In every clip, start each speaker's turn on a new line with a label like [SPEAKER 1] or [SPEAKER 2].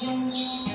[SPEAKER 1] Thank you.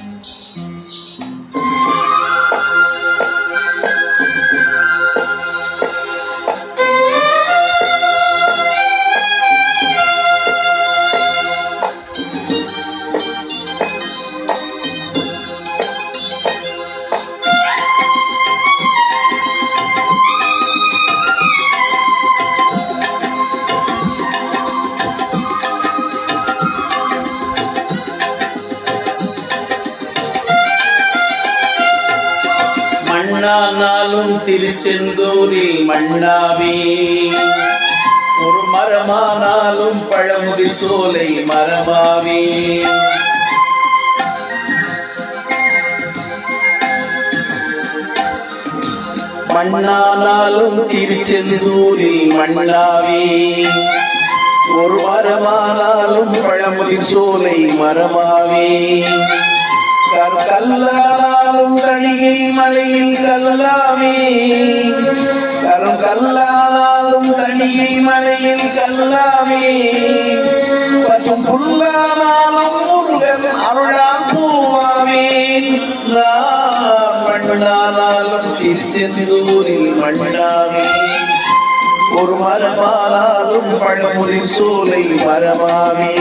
[SPEAKER 1] மண்ணானாலும் திருச்செந்தூரில் மண்ணாவே. ஒரு மரமானாலும் பழமுதி சோலை மரமாவே. மண்ணானாலும் திருச்செந்தூரில் மண்ணாவே. ஒரு மரமானாலும் பழமுதி சோலை மரமாவே. கல்லானாலும் தணிகை மலையில் கல்லாவே. கரும் கல்லானாலும் தனியை மலையில் கல்லாவே. பசும் புல்லானாலும் முருகன் அருளால் பூவாவேன் மண்ணானாலும் திருச்செந்தூரில் மண்ணாவே. ஒரு மரமானாலும் பழமுதி சோலை மரமாவே.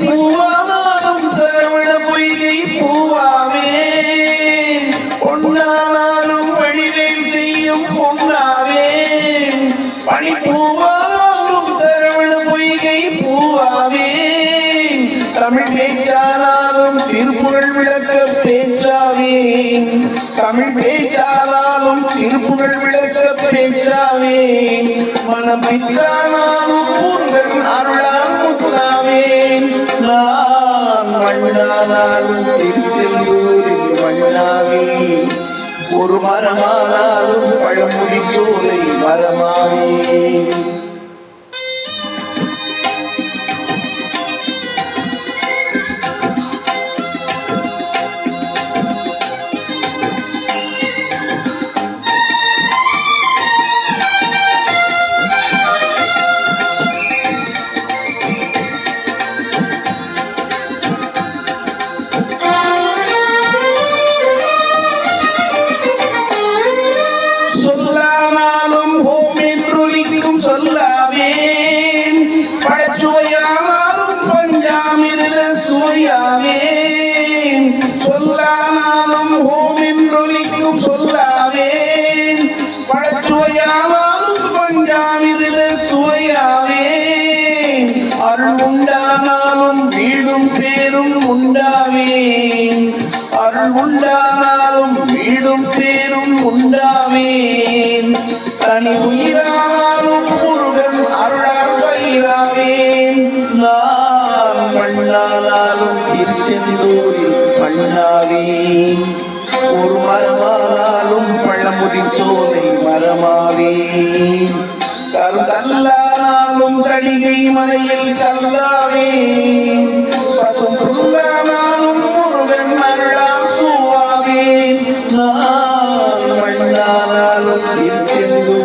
[SPEAKER 1] பனி சரவண பொய்கை பூவாமே. பொன்னானாலும் வழிவேல் செய்யும் பொன்னாவே. பணி பூவானாலும் சரவண பொய்கை பூவாவே. தமிழ் பேச்சானாலும் திருப்புகழ் விளக்க பேச்சாவே. தமிழ் பேச்சானாலும் திருப்புகழ் விளக்க பேச்சாவே. மனம் வைத்தானாலும் அருளா முத்தாவேன் நான் மண்ணானாலும் திருச்செந்தூரில் மண்ணாவே ஒரு மரமானாலும் பழமுதி சோலை மரமாவே சொல்லாவேன். பழச்சுவையானாலும் பஞ்சாமிருத சுவையாவேன். அருள் உண்டானாலும் வீடும் பேரும் உண்டாவேன். அருள் உண்டானாலும் வீடும் பேரும் உண்டாவேன். தனி உயிரானாலும் முருகன் அருளால் பயிராவேன். நான் மண்ணானாலும் திருச்செந்தூரில் மண்ணாவேன். ஒரு மரமானாலும் பழமுதிர் சோலை மரமாவே. கல்லானாலும் தடிகை மலையில் கல்லாவே. பசும் புல்லானாலும் முருகன் மருளாம் பூவாவே. நான் மண்ணானாலும் திருச்செந்தூர்